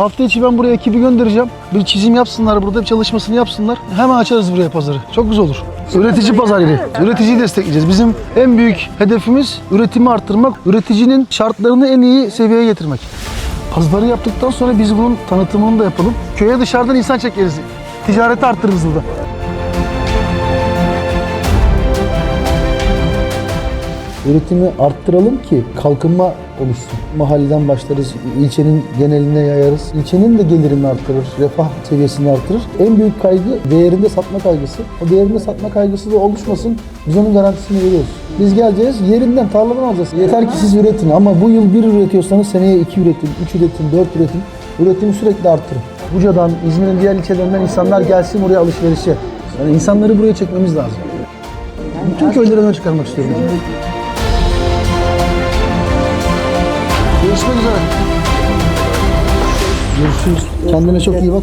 Hafta içi ben buraya ekibi göndereceğim. Bir çizim yapsınlar burada, bir çalışmasını yapsınlar. Hemen açarız buraya pazarı. Çok güzel olur. Üretici pazar yeri. Üreticiyi destekleyeceğiz. Bizim en büyük hedefimiz üretimi arttırmak, üreticinin şartlarını en iyi seviyeye getirmek. Pazarı yaptıktan sonra biz bunun tanıtımını da yapalım. Köye dışarıdan insan çekeriz. Ticareti arttırırız burada. Üretimi arttıralım ki kalkınma oluşsun. Mahalleden başlarız, ilçenin geneline yayarız. İlçenin de gelirini arttırır, refah seviyesini arttırır. En büyük kaygı değerinde satma kaygısı. O değerinde satma kaygısı da oluşmasın. Biz onun garantisini veriyoruz. Biz geleceğiz, yerinden, tarladan alacağız. Yeter ki siz üretin ama bu yıl bir üretiyorsanız seneye iki üretin, üç üretin, dört üretin. Üretimi sürekli arttırın. Buca'dan, İzmir'in diğer ilçelerinden insanlar gelsin buraya alışverişe. Yani insanları buraya çekmemiz lazım. Bütün köyleri öne çıkarmak istiyorum. Görüşmek üzere. Görüşürüz. Kendine çok iyi bak.